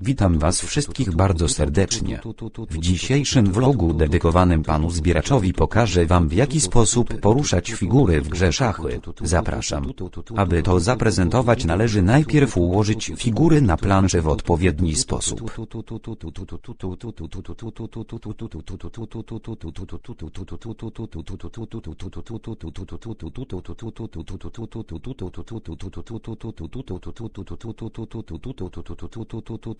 Witam was wszystkich bardzo serdecznie. W dzisiejszym vlogu dedykowanym panu zbieraczowi pokażę wam w jaki sposób poruszać figury w grze szachy. Zapraszam. Aby to zaprezentować należy najpierw ułożyć figury na planszy w odpowiedni sposób.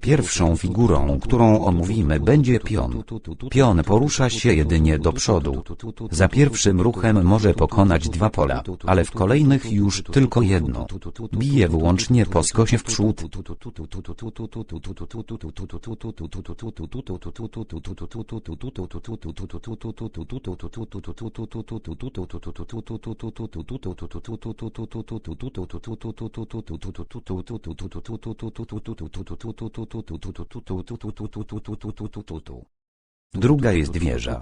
Pierwszą figurą, którą omówimy będzie pion. Pion porusza się jedynie do przodu. Za pierwszym ruchem może pokonać dwa pola, ale w kolejnych już tylko jedno. Bije wyłącznie po skosie w przód. Druga jest wieża.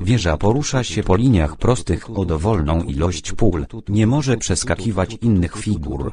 Wieża porusza się po liniach prostych o dowolną ilość pól, nie może przeskakiwać innych figur.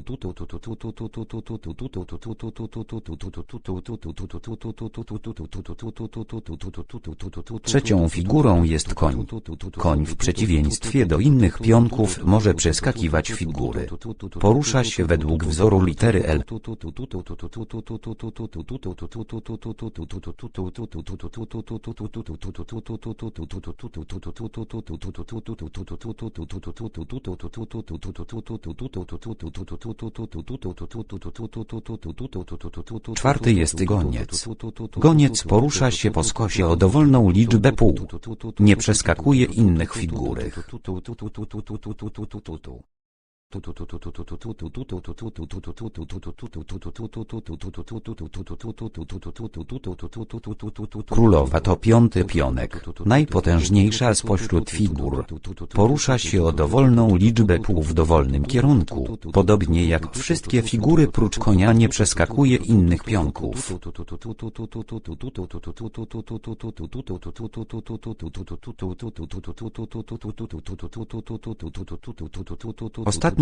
Trzecią figurą jest koń. Koń w przeciwieństwie do innych pionków może przeskakiwać figury. Porusza się według wzoru litery L. Czwarty jest goniec. Goniec porusza się po skosie o dowolną liczbę pół. Nie przeskakuje innych figury. Królowa to piąty pionek, najpotężniejsza spośród figur. Porusza się o dowolną liczbę pół w dowolnym kierunku. Podobnie jak wszystkie figury prócz konia nie przeskakuje innych pionków.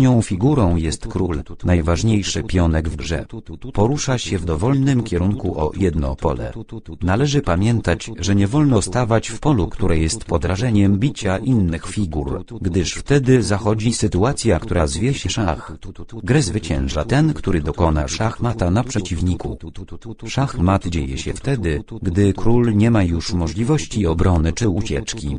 Ostatnią figurą jest król, najważniejszy pionek w grze. Porusza się w dowolnym kierunku o jedno pole. Należy pamiętać, że nie wolno stawać w polu, które jest podrażeniem bicia innych figur, gdyż wtedy zachodzi sytuacja, która zwie się szach. Grę zwycięża ten, który dokona szachmata na przeciwniku. Szachmat dzieje się wtedy, gdy król nie ma już możliwości obrony czy ucieczki.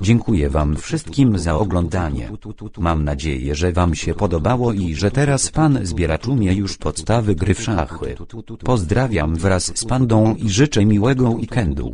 Dziękuję Wam wszystkim za oglądanie. Mam nadzieję, że Wam się podobało i że teraz Pan zbieracz umie już podstawy gry w szachy. Pozdrawiam wraz z Pandą i życzę miłego weekendu.